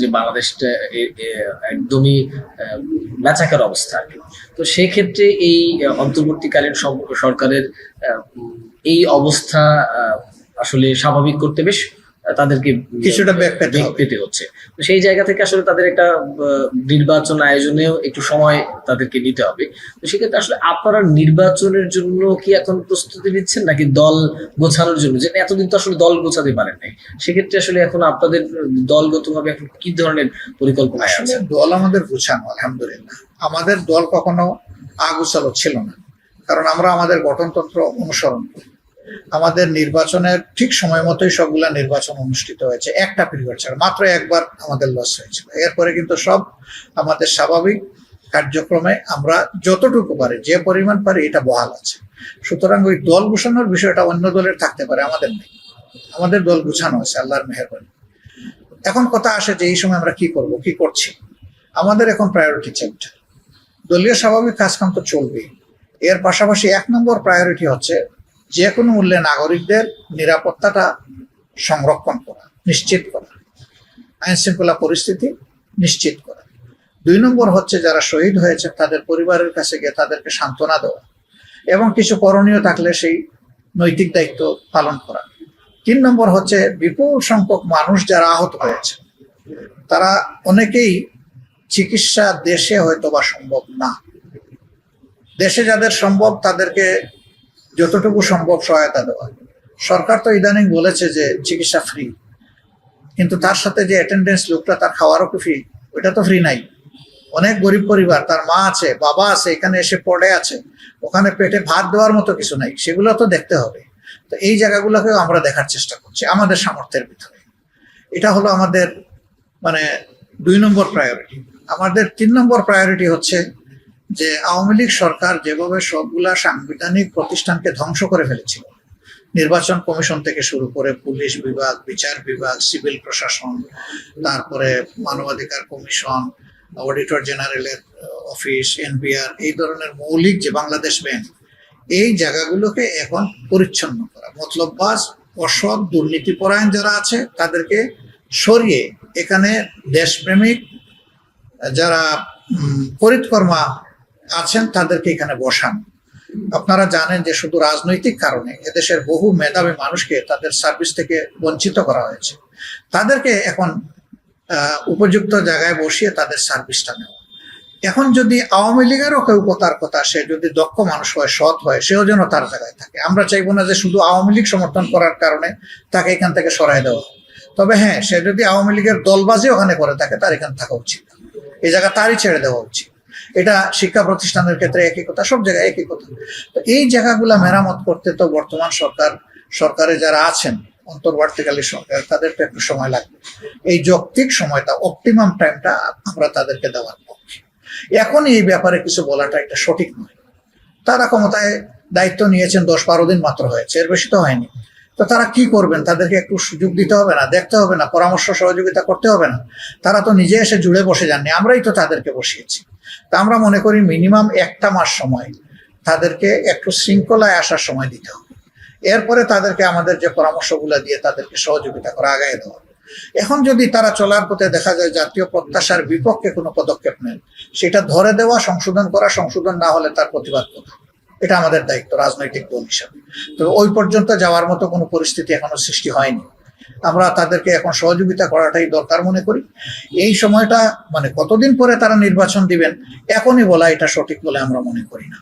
যে বাংলাদেশটা একদমই বেচাকার অবস্থা আর কি। তো সেক্ষেত্রে এই অন্তর্বর্তীকালীন সরকারের এই অবস্থা আসলে স্বাভাবিক করতে বেশ তাদেরকে কিছুটা পেতে হচ্ছে। তো সেই জায়গা থেকে আসলে তাদের একটা নির্বাচন আয়োজনেও একটু সময় তাদেরকে নিতে হবে। তো সেক্ষেত্রে আসলে আপনারা নির্বাচনের জন্য কি এখন প্রস্তুতি নিচ্ছেন নাকি দল গোছানোর জন্য? যে এতদিন তো আসলে দল গোছাতে পারেন নাই। সেক্ষেত্রে আসলে এখন আপনাদের দলগতভাবে এখন কি ধরনের পরিকল্পনা আছে? দল আমাদের গোছানো আলহামদুলিল্লাহ। আমাদের দল কখনো আগুচালো ছিল না। কারণ আমরা আমাদের গঠনতন্ত্র অনুসরণ করি। আমাদের নির্বাচনের ঠিক সময় মতোই সবগুলা নির্বাচন অনুষ্ঠিত হয়েছে। একটা পিরিয়ড ছাড়া, মাত্র একবার আমাদের লস হয়েছিল। এরপরে কিন্তু সব আমাদের স্বাভাবিক কার্যক্রমে আমরা যতটুকু পারি, যে পরিমাণ পারি, এটা বহাল আছে। সুতরাং ওই দল গুছানোর বিষয়টা অন্য দলের থাকতে পারে, আমাদের নেই। আমাদের দল গুছানো আছে আল্লাহর মেহরবানি। এখন কথা আসে যে এই সময় আমরা কি করব, কি করছি? আমাদের এখন প্রায়োরিটি চ্যাপ্টার দলীয় স্বাভাবিক কাজকাম তো চলবেই। এর পাশাপাশি এক নম্বর প্রায়োরিটি হচ্ছে যে কোনো মূল্যে নাগরিকদের নিরাপত্তাটা সংরক্ষণ করা, নিশ্চিত করা আইন শৃঙ্খলা পরিস্থিতি নিশ্চিত করা। দুই নম্বর হচ্ছে যারা শহীদ হয়েছে, তাদের পরিবারের কাছে গিয়ে তাদেরকে সান্ত্বনা দেওয়া এবং কিছু করণীয় থাকলে সেই নৈতিক দায়িত্ব পালন করা। তিন নম্বর হচ্ছে বিপুল সংখ্যক মানুষ যারা আহত হয়েছে, তারা অনেকেই চিকিৎসা দেশে হয়তো বা সম্ভব না। দেশে যাদের সম্ভব তাদেরকে যতটুকু সম্ভব সহায়তা দেওয়া সরকার তো ইদানিং বলেছে যে চিকিৎসা ফ্রি কিন্তু তার সাথে যে অ্যাটেন্ডেন্স লোকটা তার খাওয়ারও কি ফ্রি ওটা তো ফ্রি নাই। অনেক গরিব পরিবার, তার মা আছে, বাবা আছে, এখানে এসে পড়ে আছে, ওখানে পেটে ভাত দেওয়ার মতো কিছু নাই, সেগুলো তো দেখতে হবে। তো এই জায়গাগুলোকেও আমরা দেখার চেষ্টা করছি, আমাদের সামর্থ্যের ভিতরে। এটা হলো আমাদের মানে দুই নম্বর প্রায়োরিটি আমাদের তিন নম্বর প্রায়োরিটি হচ্ছে যে আওয়ামী লীগ সরকার যেভাবে সবগুলা সাংবিধানিক প্রতিষ্ঠানকে ধ্বংস করে ফেলেছিল নির্বাচন কমিশন থেকে শুরু করে পুলিশ বিভাগ বিচার বিভাগ সিভিল প্রশাসন তারপরে মানবাধিকার কমিশন অডিটর জেনারেলের অফিস এনবিআর এই ধরনের মৌলিক যে বাংলাদেশ ব্যাংক এই জায়গাগুলোকে এখন পরিচ্ছন্ন করা। মতলববাজ অসৎ দুর্নীতিপরায়ণ যারা আছে তাদেরকে সরিয়ে এখানে দেশপ্রেমিক যারা উম, করিতকর্মা আছেন, তাদেরকে এখানে বসান। আপনারা জানেন যে শুধু রাজনৈতিক কারণে এদেশের বহু মেধাবী মানুষকে তাদের সার্ভিস থেকে বঞ্চিত করা হয়েছে। তাদেরকে এখন উপযুক্ত জায়গায় বসিয়ে তাদের সার্ভিসটা নেওয়া। এখন যদি আওয়ামী লীগেরও কেউ কথার কথা সে যদি দক্ষ মানুষ হয়, সৎ হয়, সেও যেন তার জায়গায় থাকে। আমরা চাইব না যে শুধু আওয়ামী লীগ সমর্থন করার কারণে তাকে এখান থেকে সরাই দেওয়া। তবে হ্যাঁ সে যদি আওয়ামী লীগের দলবাজি ওখানে করে থাকে, তার এখানে থাকা উচিত। এই জায়গা তারই ছেড়ে দেওয়া উচিত। এটা শিক্ষা প্রতিষ্ঠানের ক্ষেত্রে একই কথা, সব জায়গায় একই কথা। তো এই জায়গাগুলা মেরামত করতে তো বর্তমান সরকার, সরকারে যারা আছেন অন্তর্বর্তীকালী সরকার তাদের তো একটু সময় লাগবে। এই যৌক্তিক সময়টা অপটিমাম টাইমটা আমরা তাদেরকে দেওয়ার পক্ষে। এখন এই ব্যাপারে কিছু বলাটা এটা সঠিক নয়। তারা ক্ষমতায় দায়িত্ব নিয়েছেন দশ বারো দিন মাত্র হয়েছে, এর বেশি তো হয়নি। তো তারা কি করবেন? তাদেরকে একটু সুযোগ দিতে হবে না, দেখতে হবে না, পরামর্শ সহযোগিতা করতে হবে না। তারা তো নিজে এসে জুড়ে বসে যাননি, আমরাই তো তাদেরকে বসিয়েছি। তা আমরা মনে করি মিনিমাম একটা মাস সময় তাদেরকে একটু শৃঙ্খলায় আসার সময় দিতে হবে। এরপরে তাদেরকে আমাদের যে পরামর্শগুলো দিয়ে তাদেরকে সহযোগিতা করা আগায় দেওয়া এখন যদি তারা চলার পথে দেখা যায় জাতীয় প্রত্যাশার বিপক্ষে কোনো পদক্ষেপ নেন সেটা ধরে দেওয়া, সংশোধন করা, সংশোধন না হলে তার প্রতিবাদ করা। এটা আমাদের দায়িত্ব রাজনৈতিক দল হিসাবে। তবে ওই পর্যন্ত যাওয়ার মতো কোনো পরিস্থিতি এখনও সৃষ্টি হয়নি। আমরা তাদেরকে এখন সহযোগিতা করাটাই দরকার মনে করি। এই সময়টা মানে কতদিন পরে তারা নির্বাচন দিবেন, এখনই বলা এটা সঠিক বলে আমরা মনে করি না।